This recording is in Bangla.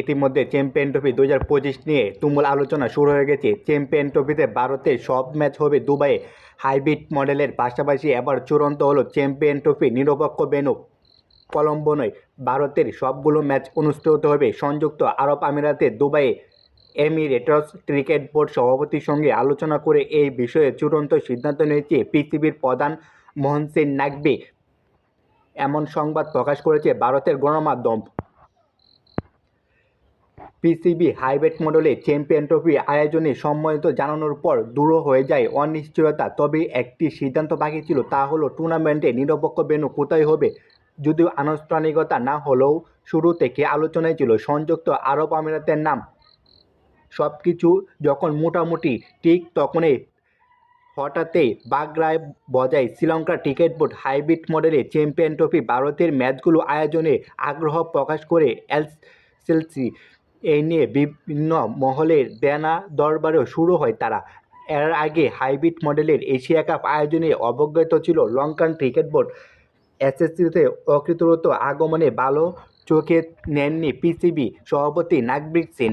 ইতিমধ্যে চ্যাম্পিয়ন ট্রফি দু হাজার পঁচিশ নিয়ে তুমুল আলোচনা শুরু হয়ে গেছে। চ্যাম্পিয়ন ট্রফিতে ভারতের সব ম্যাচ হবে দুবাইয়ে। হাইব্রিড মডেলের পাশাপাশি এবার চূড়ান্ত হলো চ্যাম্পিয়ন ট্রফি নিরপেক্ষ বেনু কলম্বো নয়, ভারতের সবগুলো ম্যাচ অনুষ্ঠিত হবে সংযুক্ত আরব আমিরাতে দুবাইয়ে। এমিরেটস ক্রিকেট বোর্ড সভাপতির সঙ্গে আলোচনা করে এই বিষয়ে চূড়ান্ত সিদ্ধান্ত নিয়েছে পৃথিবীর প্রধান মোহন সিং নাকবি এমন সংবাদ প্রকাশ করেছে ভারতের গণমাধ্যম। পিসিবি হাইব্রিড মডেলে চ্যাম্পিয়ন ট্রফি আয়োজনে সম্মানিত জানানোর পর দূর হয়ে যায় অনিশ্চয়তা। তবে একটি সিদ্ধান্ত বাকি ছিল, তা হলো টুর্নামেন্টে নিরপেক্ষ বেনু কোথায় হবে যদিও আনুষ্ঠানিকতা না হলেও শুরু থেকে আলোচনায় ছিল সংযুক্ত আরব আমিরাতের নাম। সব কিছু যখন মোটামুটি ঠিক তখনই হঠাৎই বাগড়ায় বজায় শ্রীলঙ্কার ক্রিকেট বোর্ড হাইব্রিড মডেলে চ্যাম্পিয়ন ট্রফি ভারতের ম্যাচগুলো আয়োজনে আগ্রহ প্রকাশ করে এলসিএলসি এই নিয়ে বিভিন্ন মহলের দেনা দরবারেও শুরু হয় তারা। এর আগে হাইব্রিড মডেলের এশিয়া কাপ আয়োজনে অবজ্ঞাত ছিল লঙ্কান ক্রিকেট বোর্ড। এসএসসিতে অকৃতরত আগমনে ভালো চোখে নেননি পিসিবি সভাপতি নাগবিক সিং